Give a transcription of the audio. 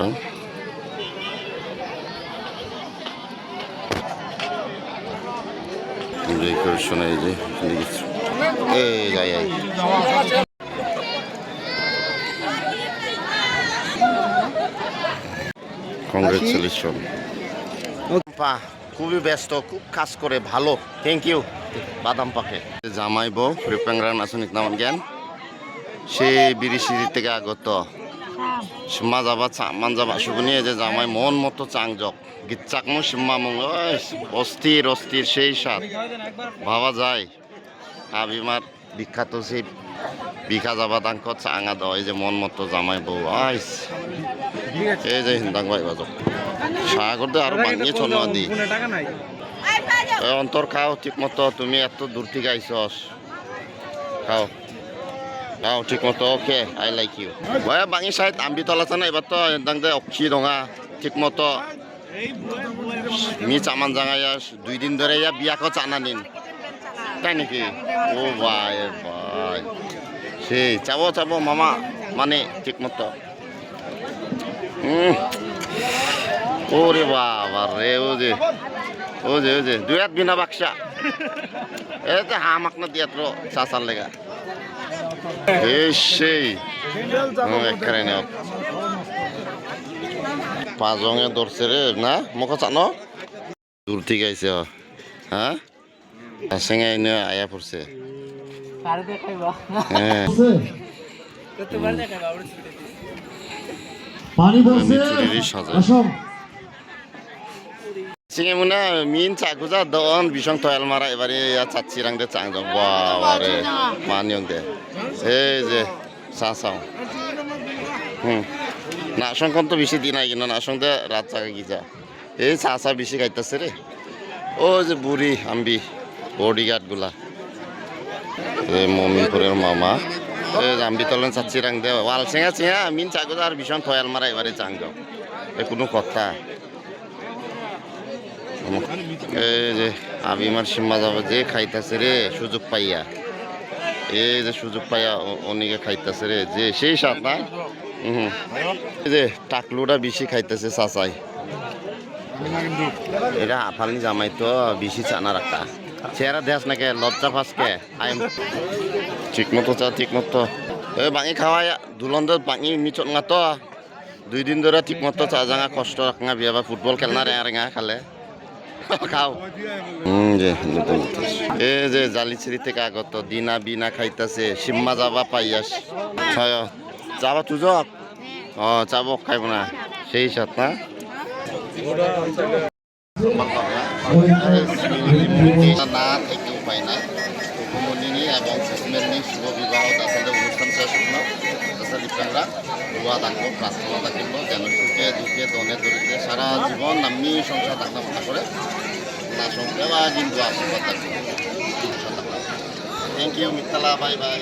ডেকোরেশনটা ডেকোরেশন এই যে দেখেছি এই যাই যাই কংগ্রেচুলেশন পা খুবই ব্যস্ত খুব কাজ করে ভালো। থ্যাংক ইউ বাদাম পাকে। জামাই বউ রিপেংরান আসনিক নাম জ্ঞান। সে বিরিশিরি থেকে আগত। সিম্মা যাবা চামান যাবা। সুগুনি যে জামাই, মন মতো চাংজক। গিচ্চাক মো সিম্মা মং। ওই, অস্থির অস্থির, সেই সাত ভাবা যায়। আবিমার বিখ্যাত সেই বিখা যাবা তাঙ্ক চাঙা দাও। এই যে মন মতো জামাই বউ। আইস এই যে হিন্দাং ভাই বাজক। সাগর দে আরও ভাঙিয়ে চলো দি। অন্তর খাও ঠিক মতো। তুমি এত দূর থেকে আইসস। খাও। খাও ঠিক মতো ওকে আই লাইক ইউ ভয় বাঙি সাইড আম্বি তলাছে না এবার তো এদাং দে অক্ষি দঙা ঠিক মতো মি চামান জাঙাইয়া দুই দিন ধরে ইয়া বিয়াকো চানা নিন তাই নাকি? ও ভাই ভাই। সেই, চাবো চাবো, মামা মানে ঠিক মতো ওরে বাবা রে, ও যে ও যে ও যে, দুই হাত বিনা বাক্সা। এই তো হামাক না দিয়া তো চাচার লেগা। সেই এখানে নেও। পাজঙে ধরছে রে না? চানো? দূর থেকে আইছে হ্যাঁ? সেঙে এনে আয়া পড়ছে। হ্যাঁ। পানি পড়ছে সাজা। আসম সিঙে মনে মিন চাকুজা দন বিসং তয়াল মারা এবারে ইয়া চাচ্ছি রাং দে চাং জং বাবারে মানিয়ং দে এই যে চাও হুম নাসং কোন তো বেশি দিন কিনা নাসং দে রাত চাকা গিজা এই চা বেশি খাইতেছে রে ও যে বুড়ি আম্বি বডিগার্ডগুলা এই মমিনপুরের মামা এই যে আম্বি তলেন চাচ্ছি রাং দে ওয়াল চেঙা চেঙা মিন চাকুজা আর বিসং তয়াল মারা এবারে চাং এ কোনো কথা এই যে আবিমার সিম্মা যাবে যে খাইতেছে রে, সুযোগ পাইয়া। এই যে সুযোগ পাইয়া অনেকে খাইতেছে রে, যে সেই সাত না? হুম এই যে টাকলুটা বেশি খাইতেছে চাচাই। এটা আফালনি জামাই তো বেশি চানা রাখা চেহারা দেশ নাকি, লজ্জা ফাঁসকে আই ঠিক মতো চা, ঠিক মতো। এ, বাঙি খাওয়াই দুলন্দ বাঙি মিচত না তো? দুই দিন ধরে ঠিক মতো চা জাঙা কষ্ট রাখা বিয়া বা ফুটবল খেলনা রেঙা রেঙা খালে। খাও। যে নতুন এ যে জালিছিরি থেকে আগত দিনা বিনা খাইতাছে সিম্মা যাবা পাইয়াস যাবা তুজক ও যাব খাইব না। সেই সাত না? না থেকে উপায় নাই। হুকুমনিনি এবং সুকুমেরনি শুভ বিবাহ তাছাড়া অনুষ্ঠান শেষ হল। তাছাড়া লিপ্টাংরা রুয়া থাকব প্রার্থনা থাকিব যেন সুখে দুঃখে দনে দরিদ্রে সারা জীবন আমি সংসার থাকলাম মনে করে না সংসার বা কিন্তু আশীর্বাদ থাকব থ্যাংক ইউ মিত্তালা বাই বাই